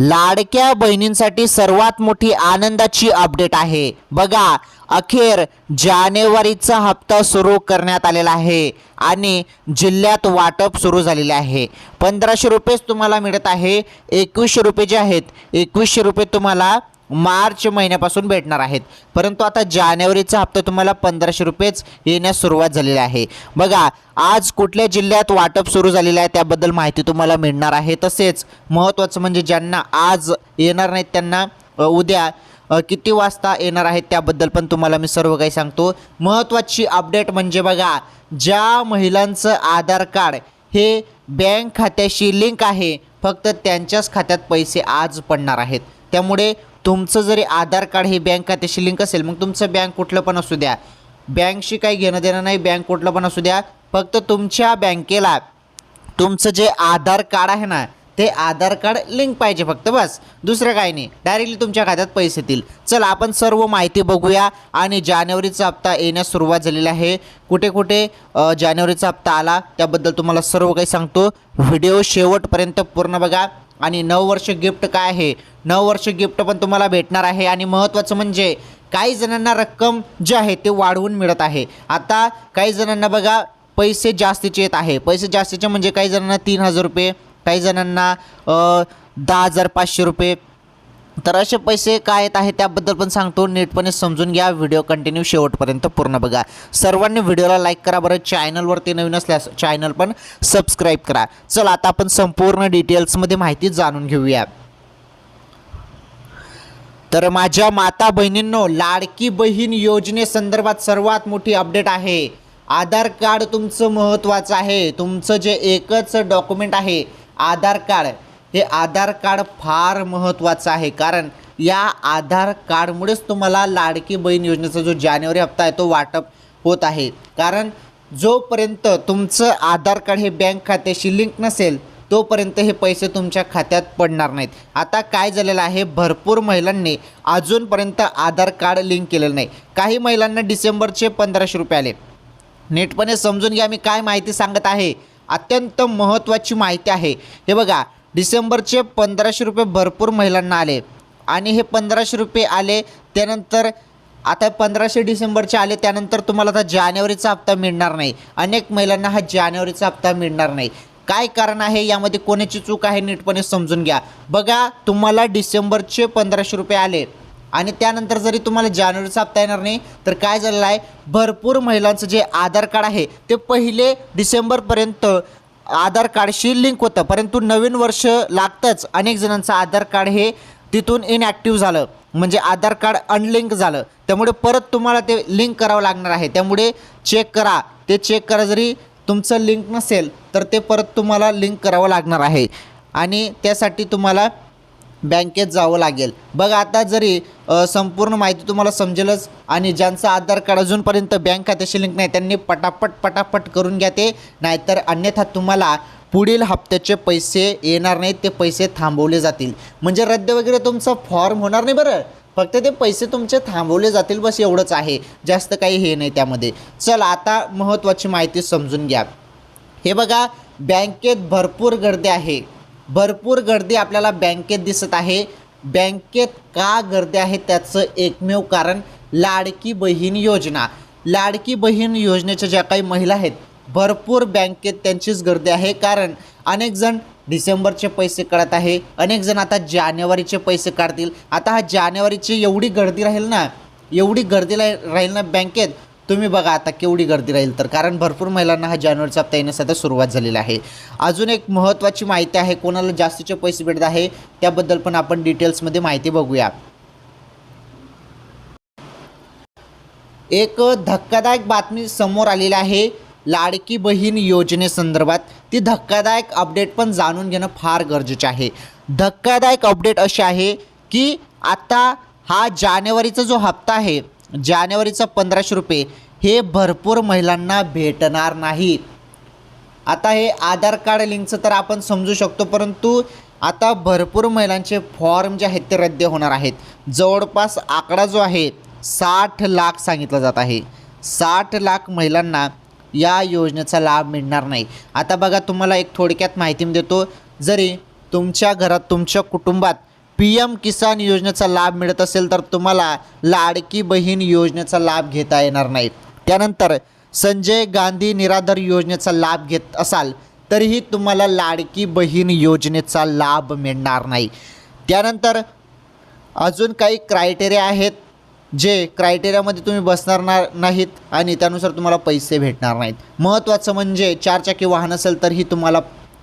लाडक्या बहिणींसाठी सर्वात मोठी आनंदाची अपडेट आहे. बघा अखेर जानेवारीचा हप्ता सुरू करण्यात आलेला आहे आणि जिल्ह्यात वाटप सुरू झालेले आहे. पंधराशे रुपयेच तुम्हाला मिळत आहे. एकवीसशे रुपये जे आहेत एकवीसशे रुपये तुम्हाला मार्च महिन्यापासून भेटणार आहेत. परंतु आता जानेवारीचा हप्ता तुम्हाला पंधराशे रुपयेच येण्यास सुरुवात झालेली आहे. बघा आज कुठल्या जिल्ह्यात वाटप सुरू झालेलं आहे त्याबद्दल माहिती तुम्हाला मिळणार आहे. तसेच महत्त्वाचं म्हणजे ज्यांना आज येणार नाहीत त्यांना उद्या किती वाजता येणार आहेत त्याबद्दल पण तुम्हाला मी सर्व काही सांगतो. महत्त्वाची अपडेट म्हणजे बघा ज्या महिलांचं आधार कार्ड हे बँक खात्याशी लिंक आहे फक्त त्यांच्याच खात्यात पैसे आज पडणार आहेत. त्यामुळे तुमचं जरी आधार कार्ड हे बँक खात्याशी लिंक असेल मग तुमचं बँक कुठलं पण असू द्या. बँकशी काही घेणं देणं नाही बँक कुठलं पण असू द्या. फक्त तुमच्या बँकेला तुमचं जे आधार कार्ड आहे ना ते आधार कार्ड लिंक पाहिजे फक्त बस. दुसरं काही नाही. डायरेक्टली तुमच्या खात्यात पैसे येतील. चला आपण सर्व माहिती बघूया आणि जानेवारीचा हप्ता येण्यास सुरुवात झालेली आहे. कुठे कुठे जानेवारीचा हप्ता आला त्याबद्दल तुम्हाला सर्व काही सांगतो. व्हिडिओ शेवटपर्यंत पूर्ण बघा. आणि नऊ वर्ष गिफ्ट काय आहे? नऊ वर्ष गिफ्ट पण तुम्हाला भेटणार आहे आणि महत्त्वाचं म्हणजे काही जणांना रक्कम जे आहे ते वाढवून मिळत आहे. आता काही जणांना बघा पैसे जास्तीचे येत आहे. पैसे जास्तीचे म्हणजे काही जणांना तीन हजार रुपये काही जणांना दहा हजार पाचशे रुपये तर असे पैसे काय येत आहे त्याबद्दल पण सांगतो. नीटपणे समजून घ्या. व्हिडिओ कंटिन्यू शेवटपर्यंत पूर्ण बघा. सर्वांनी व्हिडिओला लाईक करा बरं. चॅनलवरती नवीन असल्यास चॅनल पण सबस्क्राईब करा. चला आता आपण संपूर्ण डिटेल्समध्ये माहिती जाणून घेऊया. तर माझ्या माता बहिणींनो लाडकी बहीण योजनेसंदर्भात सर्वात मोठी अपडेट आहे. आधार कार्ड तुमचं महत्त्वाचं आहे. तुमचं जे एकच डॉक्युमेंट आहे आधार कार्ड. हे आधार कार्ड फार महत्त्वाचं आहे. कारण या आधार कार्डमुळेच तुम्हाला लाडकी बहीण योजनेचा जो जानेवारी हप्ता आहे तो वाटप होत आहे. कारण जोपर्यंत तुमचं आधार कार्ड हे बँक खात्याशी लिंक नसेल तोपर्यंत हे पैसे तुमच्या खात्यात पडणार नाहीत. आता काय झालेलं आहे भरपूर महिलांनी अजूनपर्यंत आधार कार्ड लिंक केलेलं नाही. काही महिलांना डिसेंबरचे पंधराशे रुपये आले. नीटपणे समजून घ्या मी काय माहिती सांगत आहे. अत्यंत महत्त्वाची माहिती आहे. हे बघा डिसेंबरचे पंधराशे रुपये भरपूर महिलांना आले. आणि हे पंधराशे रुपये आले त्यानंतर आता पंधराशे डिसेंबरचे आले त्यानंतर तुम्हाला आता जानेवारीचा हप्ता मिळणार नाही. अनेक महिलांना हा जानेवारीचा हप्ता मिळणार नाही. काय कारण आहे? यामध्ये कोणाची चूक आहे नीटपणे समजून घ्या. बघा तुम्हाला डिसेंबरचे पंधराशे रुपये आले आणि त्यानंतर जरी तुम्हाला जानेवारीचा हप्ता येणार नाही तर काय झालेलं आहे? भरपूर महिलांचं जे आधार कार्ड आहे ते पहिले डिसेंबरपर्यंत आधार कार्डशी लिंक होतं परंतु नवीन वर्ष लागतंच अनेक जणांचं आधार कार्ड हे तिथून इनॲक्टिव्ह झालं. म्हणजे आधार कार्ड अनलिंक झालं. त्यामुळे परत तुम्हाला ते लिंक करावं लागणार आहे. त्यामुळे चेक करा. ते चेक करा जरी तुमचं लिंक नसेल तर ते परत तुम्हाला लिंक करावं लागणार आहे. आणि त्यासाठी तुम्हाला बँकेत जावं लागेल. बघा आता जरी संपूर्ण माहिती तुम्हाला समजेलच आणि ज्यांचं आधार कार्ड अजूनपर्यंत बँक खात्याशी लिंक नाही त्यांनी पटापट पटापट करून घ्या ते. नाहीतर अन्यथा तुम्हाला पुढील हप्त्याचे पैसे येणार नाहीत ते पैसे थांबवले जातील. म्हणजे रद्द वगैरे तुमचा फॉर्म होणार नाही बरं. फक्त ते पैसे तुमचे थांबवले जातील बस एवढंच आहे. जास्त काही हे नाही त्यामध्ये. चल आता महत्त्वाची माहिती समजून घ्या. हे बघा बँकेत भरपूर गर्दी आहे. भरपूर गर्दी आपल्याला बँकेत दिसत आहे. बँकेत का गर्दी आहे त्याचं एकमेव कारण लाडकी बहीण योजना. लाडकी बहीण योजनेच्या ज्या काही महिला आहेत भरपूर बँकेत त्यांचीच गर्दी आहे. कारण अनेक जण डिसेंबरचे पैसे काढत आहे अनेक जण आता जानेवारीचे पैसे काढतील. आता हा जानेवारीची एवढी गर्दी राहील ना एवढी गर्दी राहील ना बँकेत तुम्ही बघा आता केवढी गर्दी राहील तर. कारण भरपूर महिलांना हा जानेवारीचा हप्ता येण्यास आता सुरुवात झालेली आहे. अजून एक महत्त्वाची माहिती आहे कोणाला जास्तीचे पैसे भेटत आहे त्याबद्दल पण आपण डिटेल्समध्ये माहिती बघूया. एक धक्कादायक बातमी समोर आलेली आहे लाडकी बहीण योजनेसंदर्भात ती धक्कादायक अपडेट पण जाणून घेणं फार गरजेचं आहे. धक्कादायक अपडेट अशी आहे की आता हा जानेवारीचा जो हप्ता आहे जानेवारीचा पंधराशे रुपये हे भरपूर महिलांना भेटणार नाही. आता हे आधार कार्ड लिंकचं तर आपण समजू शकतो परंतु आता भरपूर महिलांचे फॉर्म जे आहेत ते रद्द होणार आहेत. जवळपास आकडा जो आहे साठ लाख सांगितला जात आहे. साठ लाख महिलांना या योजनेचा लाभ मिळणार नाही. आता बघा तुम्हाला एक थोडक्यात माहिती मी देतो. जरी तुमच्या घरात तुमच्या कुटुंबात पी एम किसान योजनेचा लाभ मिळत असेल तर तुम्हाला लाडकी बहीण योजनेचा लाभ घेता येणार नाही. त्यानंतर संजय गांधी निराधार योजनेचा लाभ घेत असाल तरीही तुम्हाला लाडकी बहीण योजनेचा लाभ मिळणार नाही. त्यानंतर अजून काही क्रायटेरिया आहेत जे क्रायटेरियामध्ये तुम्ही बसणार ना नाहीत आणि त्यानुसार तुम्हाला पैसे भेटणार नाहीत. महत्त्वाचं म्हणजे चारचाकी वाहन असेल तरीही तुम्हाला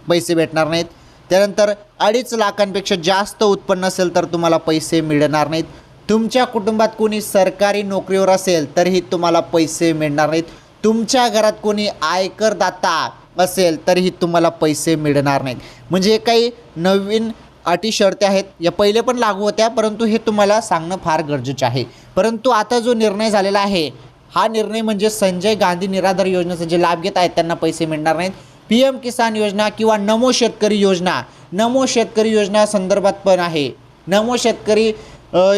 पैसे भेटणार नाहीत. त्यानंतर अडीच लाखांपेक्षा जास्त उत्पन्न असेल तर तुम्हाला पैसे मिळणार नाहीत. तुमच्या कुटुंबात कोणी सरकारी नोकरीवर असेल तरीही तुम्हाला पैसे मिळणार नाहीत. तुमच्या घरात कोणी आयकरदाता असेल तरीही तुम्हाला पैसे मिळणार नाहीत. म्हणजे काही नवीन अटी शर्ते आहेत. या पहिले पण लागू होत्या परंतु हे तुम्हाला सांगणं फार गरजेचं आहे. परंतु आता जो निर्णय झालेला आहे हा निर्णय म्हणजे संजय गांधी निराधार योजनेचा जे लाभ घेत आहेत त्यांना पैसे मिळणार नाहीत. पी एम किसान योजना किंवा नमो शेतकरी योजना. नमो शेतकरी योजना संदर्भात पण आहे. नमो शेतकरी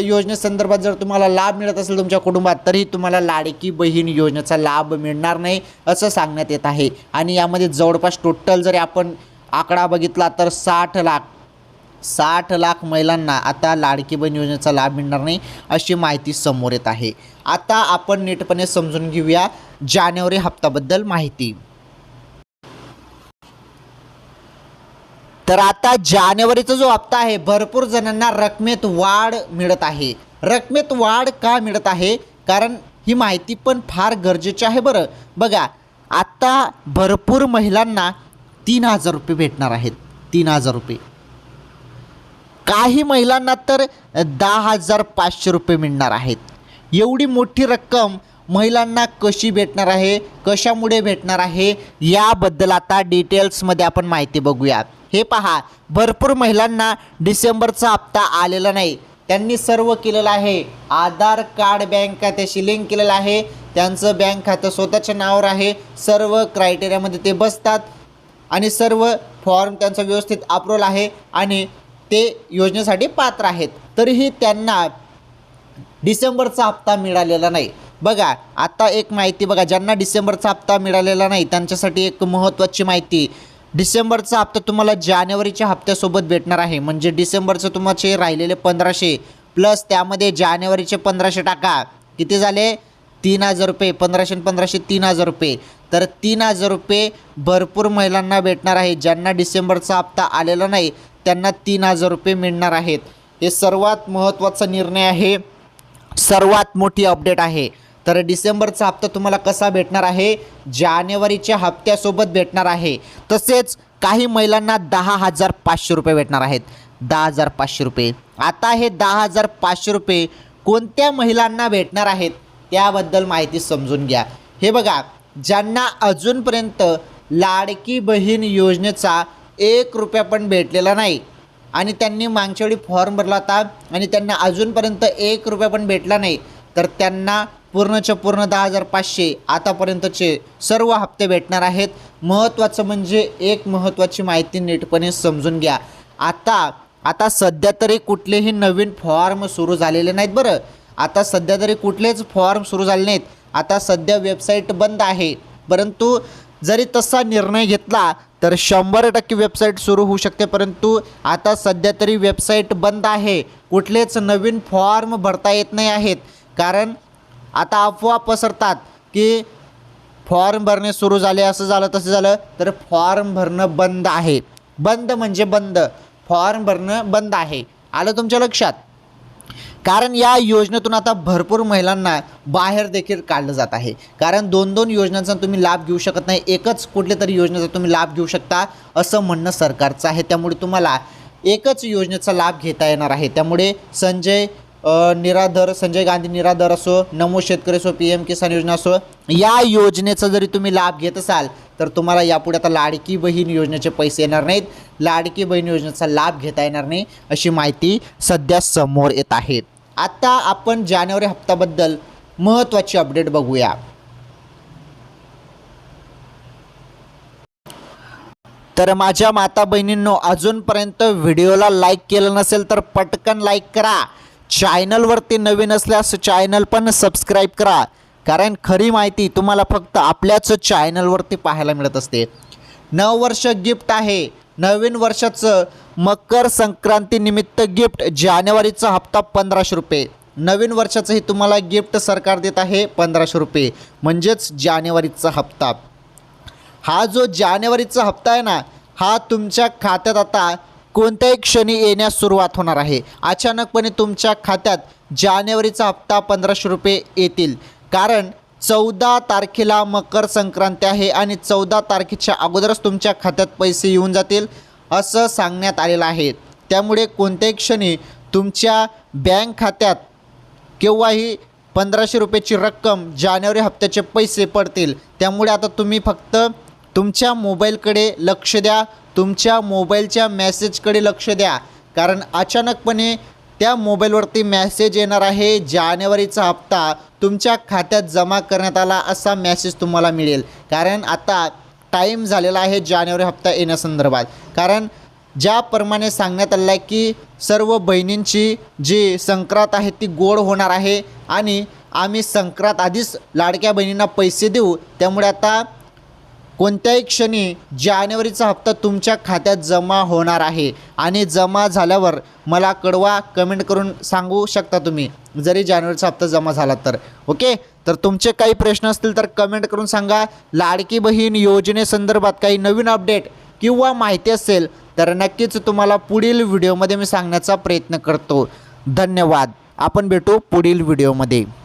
योजनेसंदर्भात जर तुम्हाला लाभ मिळत असेल तुमच्या कुटुंबात तरी तुम्हाला लाडकी बहीण योजनेचा लाभ मिळणार नाही असं सांगण्यात येत आहे. आणि यामध्ये जवळपास टोटल जरी आपण आकडा बघितला तर साठ लाख साठ लाख महिलांना आता लाडकी बहीण योजनेचा लाभ मिळणार नाही अशी माहिती समोर येत आहे. आता आपण नीटपणे समजून घेऊया जानेवारी हप्त्याबद्दल माहिती. तर आता जानेवारीचा जो हप्ता आहे भरपूर जणांना रकमेत वाढ मिळत आहे. रकमेत वाढ का मिळत आहे? कारण ही माहिती पण फार गरजेची आहे बरं. बघा आत्ता भरपूर महिलांना तीन हजार रुपये भेटणार आहेत. तीन हजार रुपये. काही महिलांना तर दहा हजार पाचशे रुपये मिळणार आहेत. एवढी मोठी रक्कम महिलांना कशी भेटणार आहे? कशामुळे भेटणार आहे? याबद्दल आता डिटेल्समध्ये आपण माहिती बघूया हे पहा भरपूर महिलांना डिसेंबरचा हप्ता आलेला नाही. त्यांनी सर्व केलेलं आहे. आधार कार्ड बँक खात्याशी लिंक केलेलं आहे. त्यांचं बँक खातं स्वतःच्या नावावर आहे. सर्व क्रायटेरियामध्ये ते बसतात आणि सर्व फॉर्म त्यांचा व्यवस्थित अप्रूव्हल आहे आणि ते योजनेसाठी पात्र आहेत. तरीही त्यांना डिसेंबरचा हप्ता मिळालेला नाही. बघा आता एक माहिती बघा ज्यांना डिसेंबरचा हप्ता मिळालेला नाही त्यांच्यासाठी एक महत्त्वाची माहिती. डिसेंबरचा हप्ता तुम्हाला जानेवारीच्या हप्त्यासोबत भेटणार आहे. म्हणजे डिसेंबरचं तुमचे राहिलेले पंधराशे प्लस त्यामध्ये जानेवारीचे पंधराशे टाका. किती झाले? तीन हजार रुपये. पंधराशे पंधराशे तीन हजार रुपये. तर तीन हजार रुपये भरपूर महिलांना भेटणार आहे. ज्यांना डिसेंबरचा हप्ता आलेला नाही त्यांना तीन हजार रुपये मिळणार आहेत. हे सर्वात महत्त्वाचा निर्णय आहे. सर्वात मोठी अपडेट आहे. तर डिसेंबरचा हप्ता तुम्हाला कसा भेटणार आहे? जानेवारीच्या हप्त्यासोबत भेटणार आहे. तसेच काही महिलांना दहा हजार पाचशे रुपये भेटणार आहेत. दहा हजार पाचशे रुपये. आता हे दहा हजार पाचशे रुपये कोणत्या महिलांना भेटणार आहेत त्याबद्दल माहिती समजून घ्या. हे बघा ज्यांना अजूनपर्यंत लाडकी बहीण योजनेचा एक रुपया पण भेटलेला नाही आणि त्यांनी मागच्या वेळी फॉर्म भरला होता आणि त्यांना अजूनपर्यंत एक रुपया पण भेटला नाही तर त्यांना पूर्णच्या पूर्ण दहा हजार पाचशे आतापर्यंतचे सर्व हप्ते भेटणार आहेत. महत्त्वाचं म्हणजे एक महत्त्वाची माहिती नीटपणे समजून घ्या. आता आता सध्या तरी कुठलेही नवीन फॉर्म सुरू झालेले नाहीत बरं. आता सध्या तरी कुठलेच फॉर्म सुरू झाले नाहीत. आता सध्या वेबसाईट बंद आहे. परंतु जरी तसा निर्णय घेतला तर शंभर टक्के वेबसाईट सुरू होऊ शकते. परंतु आता सध्या तरी वेबसाईट बंद आहे. कुठलेच नवीन फॉर्म भरता येत नाही आहेत. कारण आता अफवा पसरतात की फॉर्म भरणे सुरू झाले असं झालं तसं झालं तर फॉर्म भरणं बंद आहे. बंद म्हणजे बंद. फॉर्म भरणं बंद आहे. आलं तुमच्या लक्षात? कारण या योजनेतून आता भरपूर महिलांना बाहेर देखील काढलं जात आहे. कारण दोन दोन योजनांचा तुम्ही लाभ घेऊ शकत नाही. एकच कुठल्या तरी योजनेचा तुम्ही लाभ घेऊ शकता असं म्हणणं सरकारचं आहे. त्यामुळे तुम्हाला एकच योजनेचा लाभ घेता येणार आहे. त्यामुळे संजय निराधार संजय गांधी निराधार असो नमो शेतकरी असो पी एम किसान योजना असो या योजनेचा जरी तुम्ही लाभ घेत असाल तर तुम्हाला यापुढे आता लाडकी बहीण योजनेचे पैसे येणार नाहीत. लाडकी बहीण योजनेचा लाभ घेता येणार नाही अशी माहिती सध्या समोर येत आहे. आता आपण जानेवारी हप्त्याबद्दल महत्त्वाची अपडेट बघूया. तर माझ्या माता बहिणींनो अजूनपर्यंत व्हिडिओला लाईक केलं नसेल तर पटकन लाईक करा. चॅनलवरती नवीन असल्यास चॅनल पण सबस्क्राईब करा. कारण खरी माहिती तुम्हाला फक्त आपल्याच चॅनलवरती पाहायला मिळत असते. नववर्ष गिफ्ट आहे. नवीन वर्षाचं मकर संक्रांतीनिमित्त गिफ्ट जानेवारीचा हप्ता पंधराशे रुपये. नवीन वर्षाचंही तुम्हाला गिफ्ट सरकार देत आहे पंधराशे रुपये. म्हणजेच जानेवारीचा हप्ता. हा जो जानेवारीचा हप्ता आहे ना हा तुमच्या खात्यात आता कोणत्याही क्षणी येण्यास सुरुवात होणार आहे. अचानकपणे तुमच्या खात्यात जानेवारीचा हप्ता पंधराशे रुपये येतील. कारण चौदा तारखेला मकर संक्रांती आहे आणि चौदा तारखेच्या अगोदरच तुमच्या खात्यात पैसे येऊन जातील असं सांगण्यात आलेलं आहे. त्यामुळे कोणत्याही क्षणी तुमच्या बँक खात्यात केव्हाही पंधराशे रुपयाची रक्कम जानेवारी हप्त्याचे पैसे पडतील. त्यामुळे आता तुम्ही फक्त तुमच्या मोबाईलकडे लक्ष द्या. तुमच्या मोबाईलच्या मॅसेजकडे लक्ष द्या. कारण अचानकपणे त्या मोबाईलवरती मॅसेज येणार आहे. जानेवारीचा हप्ता तुमच्या खात्यात जमा करण्यात आला असा मॅसेज तुम्हाला मिळेल. कारण आता टाईम झालेला आहे जानेवारी हप्ता येण्यासंदर्भात. कारण ज्याप्रमाणे सांगण्यात आलं आहे की सर्व बहिणींची जी संक्रांत आहे ती गोड होणार आहे आणि आम्ही संक्रांत आधीच लाडक्या बहिणींना पैसे देऊ. त्यामुळे आता कोणत्याही क्षणी जानेवारीचा हप्ता तुमच्या खात्यात जमा होणार आहे. आणि जमा झाल्यावर मला कळवा कमेंट करून सांगू शकता तुम्ही. जरी जानेवारीचा हप्ता जमा झाला तर. ओके? तर तुमचे काही प्रश्न असतील तर कमेंट करून सांगा. लाडकी बहीण योजनेसंदर्भात काही नवीन अपडेट किंवा माहिती असेल तर नक्कीच तुम्हाला पुढील व्हिडिओमध्ये मी सांगण्याचा प्रयत्न करतो. धन्यवाद. आपण भेटू पुढील व्हिडिओमध्ये.